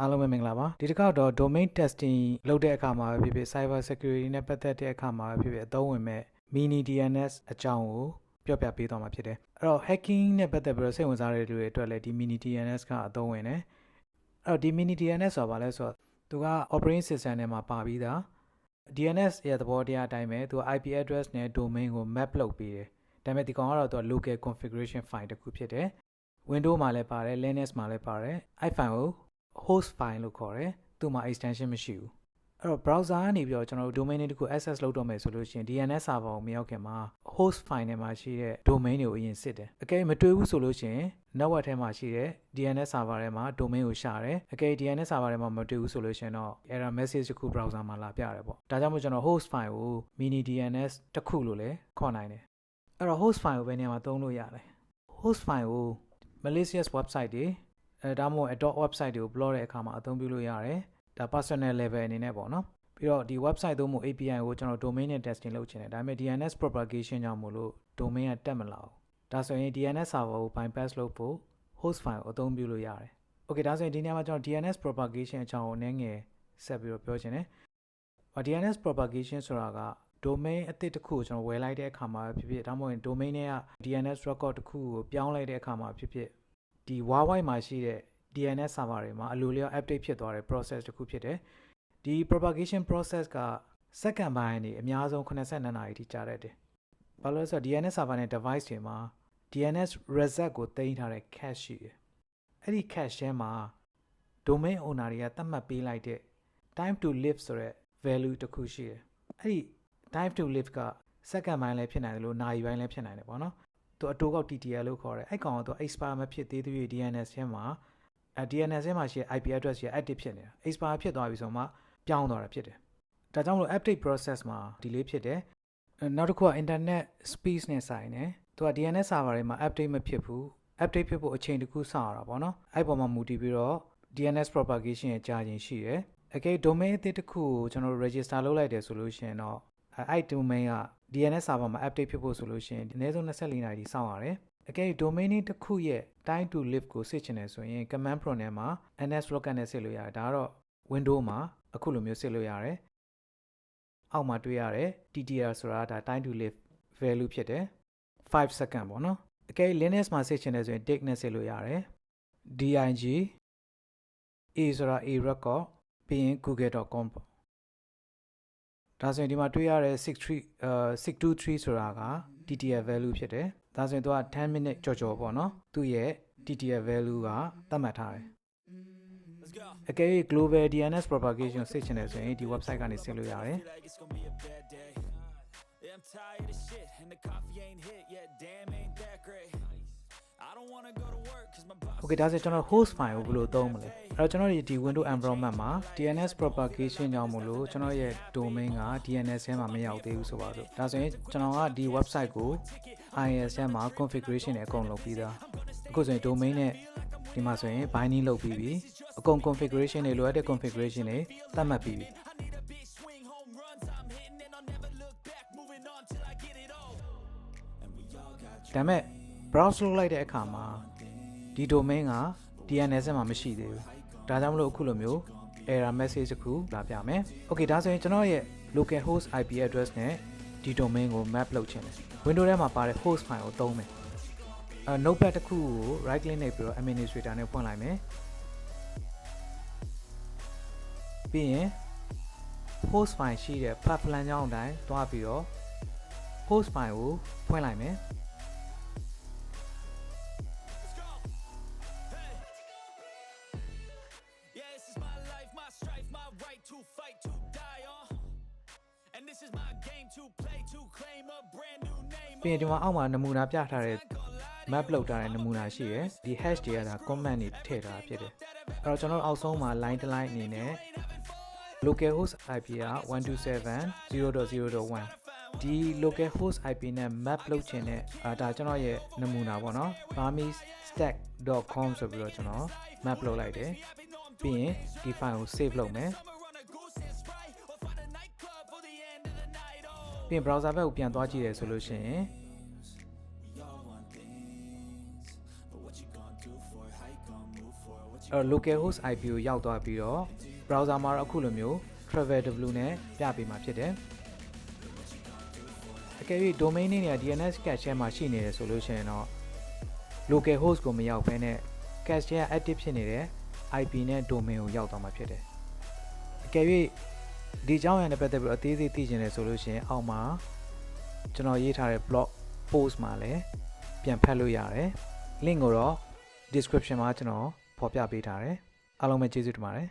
အားလုံးပဲမင်္ဂလာပါဒီတစ်ခါတော့ domain testing လုပ်တဲ့အခါမှာပဲဖြစ်ဖြစ် cyber security နဲ့ပတ်သက်တဲ့အခါမှာပဲဖြစ်ဖြစ်အသုံးဝင်မဲ့ mini DNS အကြောင်းကိုပြောပြပေးသွားမှာဖြစ်တယ်အဲ့တော့ hacking နဲ့ပတ်သက်ပြီးတော့စိတ်ဝင်စားတဲ့လူတွေအတွက်လည်းဒီ mini DNS ကအသုံးဝင်တယ်အဲ့တော့ဒီ mini DNS ဆိုတာဘာလဲဆိုတော့သူက operating system ထဲမှာပါပြီးသား DNS ရဲ့သဘောတရားအတိုင်းပဲသူက IP address နဲ့ domain ကို map လုပ်ပေးတယ်ဒါပေမဲ့ဒီကောင်ကတော့သူက local configuration file တစ်ခုဖြစ်တယ် Windows မှာလည်းပါတယ် Linux မှာလည်းပါတယ်အဲ့ file ကို host file လို့ခေါ်တယ်သူ့မှာ extension မရှိဘူးအဲ့တော့ browser ကနေပြီးတော့ကျွန်တော်တို့ domain name တစ်ခု access လုပ်တော့မယ်ဆိုလို့ရှိရင် DNS server ကိုမရောက်ခင်မှာ host file ထဲမှာရှိတဲ့ domain တွေကိုအရင်စစ်တယ်အကယ်မတွေ့ဘူးဆိုလို့ရှိရင် network ထဲမှာရှိတဲ့ DNS server ထဲမှာ domain ကိုရှာတယ်အကယ် DNS server ထဲမှာမတွေ့ဘူးဆိုလို့ရှိရင်တော့ error message တစ်ခု browser မှာလာပြတယ်ပေါ့ဒါကြောင့်မို့ကျွန်တော် host file ကို mini DNS တစ်ခုလို့လည်းခေါ်နိုင်တယ်အဲ့တော့ host file ကိုဘယ်နေရာမှာသုံးလို့ရလဲ host file ကို malicious website တွေ အဲဒါမှမဟုတ် adult website တွေကို block တဲ့အခါမှာအသုံးပြုလို့ရတယ်ဒါ personal level အနေနဲ့ပေါ့နော်ပြီးတော့ဒီ website သုံးမှု API ကိုကျွန်တော် domain နဲ့ testing လုပ်ချင်တယ်ဒါပေမဲ့ DNS propagation ကြောင့်မို့လို့ domain ကတက်မလာဘူးဒါဆိုရင် DNS server ကို bypass လုပ်ဖို့ host file ကိုအသုံးပြုလို့ရတယ် okay ဒါဆိုရင်ဒီနေရာမှာကျွန်တော် DNS propagation အကြောင်းကိုနည်းငယ်ဆက်ပြီးတော့ပြောချင်တယ် DNS propagation ဆိုတာက domain အသစ်တစ်ခုကိုကျွန်တော်ဝယ်လိုက်တဲ့အခါမှာဖြစ်ဖြစ်ဒါမှမဟုတ် domain တွေက DNS record တစ်ခုကိုပြောင်းလိုက်တဲ့အခါမှာဖြစ်ဖြစ် ဒီ Huawei မှာရှိတဲ့ DNS server တွေမှာအလိုလျောက် update ဖြစ်သွားတဲ့ process တစ်ခုဖြစ်တယ်ဒီ propagation process ကစက္ကန့်ပိုင်းနေအများဆုံး82နာရီထိကြာတတ်တယ်ဘာလို့လဲဆိုတော့ DNS server နဲ့ device တွေမှာ DNS reset ကိုတင်ထားတဲ့ cache ရှိတယ်အဲ့ဒီ cache ထဲမှာ domain owner တွေကသတ်မှတ်ပေးလိုက်တဲ့ time to live ဆိုတဲ့ value တစ်ခုရှိတယ်အဲ့ဒီ time to live ကစက္ကန့်ပိုင်းလည်းဖြစ်နိုင်တယ်လို့နာရီပိုင်းလည်းဖြစ်နိုင်တယ်ပေါ့နော် သူအတိုးကောက် TTL လို့ခေါ်တယ်အဲ့ကောင်ကတော့ expire မဖြစ်သေးသေး DNS ထဲမှာအဲ DNS ထဲမှာရှိတဲ့ IP address ကြီး active ဖြစ်နေတာ expire ဖြစ်သွားပြီဆိုမှပြောင်းသွားတာဖြစ်တယ်ဒါကြောင့်မလို့ update process မှာ delay ဖြစ်တယ်နောက်တစ်ခုက internet speed နဲ့ဆိုင်တယ်သူက DNS server တွေမှာ update မဖြစ်ဘူး update ဖြစ်ဖို့အချိန်တစ်ခုစောင့်ရတာပေါ့နော်အဲ့ပေါ်မှာမူတည်ပြီးတော့ DNS propagation ရဲ့ကြာချိန်ရှိတယ်အကယ် domain အသစ်တစ်ခုကိုကျွန်တော်တို့ register လုပ်လိုက်တယ်ဆိုလို့ရှိရင်တော့ အဲ့ domain က DNS server မှာ update ဖြစ်ဖို့ဆိုလို့ရှိရင်အနည်းဆုံး24နာရီစောင့်ရတယ်အကယ် domain name တစ်ခုရဲ့ time to live ကိုစစ်ချင်တယ်ဆိုရင် command prompt ထဲမှာ nslookup နဲ့စစ်လို့ရတယ်ဒါကတော့ window မှာအခုလိုမျိုးစစ်လို့ရတယ်အောက်မှာတွေ့ရတယ် TTL ဆိုတာဒါ time to live value ဖြစ်တယ်5 second ပေါ့နော်အကယ် Linux မှာစစ်ချင်တယ်ဆိုရင် dig နဲ့စစ်လို့ရတယ် dig a ဆိုတာ a record ပြီးရင် google.com ပေါ့ ဒါဆိုရင်ဒီမှာတွေ့ရတဲ့63အဲ623ဆိုတာက TTL value ဖြစ်တယ်ဒါဆိုရင်သူက10 minute ကြော်ကြော်ပေါ့နော်သူ့ရဲ့ TTL value ကသတ်မှတ်ထားတယ်အကယ်၍ global DNS propagation စစ်ချင်တယ်ဆိုရင်ဒီ website ကနေဆင်းလို့ရတယ် like it's gonna be a bad day. Yeah, I'm tired of shit, and the coffee ain't hit yet. Damn, ain't that great. Okay ဒါဆိုကျွန်တော် host file ကိုဘယ်လိုသုံးမလဲအဲ့တော့ကျွန်တော်ဒီ Windows environment မှာ DNS propagation ကြောင့်မို့လို့ကျွန်တော်ရဲ့ domain က DNS ထဲမှာမရောက်သေးဘူးဆိုပါစို့ဒါဆိုရင်ကျွန်တော်ကဒီ website ကို IIS ထဲမှာ configuration တွေအကုန်လုပ်ပြီးသားအခုဆိုရင် domain နဲ့ဒီမှာဆိုရင် binding လုပ်ပြီးပြီအကုန် configuration တွေလိုအပ်တဲ့ configuration တွေသတ်မှတ်ပြီးပြီ Swing home runs, I'm hitting and I'll never look back. Moving on till I get it all. And we all got ဒါပေမဲ့ browse လုပ်လိုက်တဲ့အခါမှာဒီ domain က DNS မှာမရှိသေးဘူးဒါကြောင့်မလို့အခုလိုမျိုး error message တစ်ခုလာပြမယ် okay ဒါဆိုရင်ကျွန်တော်ရဲ့ local host IP address နဲ့ဒီ domain ကို map လုပ်ချင်တယ် window ထဲမှာပါတဲ့ host file ကိုသုံးမယ်အဲ notepad တစ်ခုကို right click နဲ့ပြီးတော့ administrator နဲ့ဖွင့်လိုက်မယ်ပြီးရင် host file ရှိတဲ့ path plan ကြောင်းအတိုင်းတွားပြီးတော့ host file ကိုဖွင့်လိုက်မယ် ပြီးရင်ဒီမှာအောက်မှာနမူနာပြထားတဲ့ map လောက်ထားတဲ့နမူနာရှိရယ်ဒီ hash တွေကဒါ comment တွေထည့်ထားတာဖြစ်တယ်အဲ့တော့ကျွန်တော်တို့အောက်ဆုံးမှာ line တစ် line အနေနဲ့ local host IP က127.0.0.1ဒီ local host IP နဲ့ map လုပ်ချင်တဲ့အာဒါကျွန်တော်ရဲ့နမူနာပေါ့နော် burmese.stack.com ဆိုပြီးတော့ကျွန်တော် map လုပ်လိုက်တယ်ပြီးရင်ဒီ file ကို save လုပ်မယ် night. Oh, ပြီးရင် browser ဘက်ကိုပြန်သွားကြည့်ရဆိုလို့ရှိရင် we all want things, but what you gonna do for it? How you gonna move for it? What အဲ့တော့ local host IP ကိုရောက်သွားပြီးတော့ browser မှာတော့အခုလိုမျိုး travel w နဲ့ပြပေးမှာဖြစ်တယ်အကယ်၍ domain name တွေက DNS cache ထဲမှာရှိနေတယ်ဆိုလို့ရှိရင်တော့ local host ကိုမရောက်ဘဲနဲ့ cache ထဲက active ဖြစ်နေတဲ့ IP နဲ့ domain ကိုရောက်သွားမှာဖြစ်တယ်အကယ်၍ ဒီအကြောင်းအရာနဲ့ပတ်သက်ပြီးတော့အသေးစိတ်သိချင်တယ်ဆိုလို့ရှိရင်အောက်မှာကျွန်တော်ရေးထားတဲ့ blog post မှာလည်းပြန်ဖတ်လို့ရတယ် link ကိုတော့ description မှာကျွန်တော်ဖော်ပြပေးထားတယ်အားလုံးပဲကျေးဇူးတင်ပါတယ်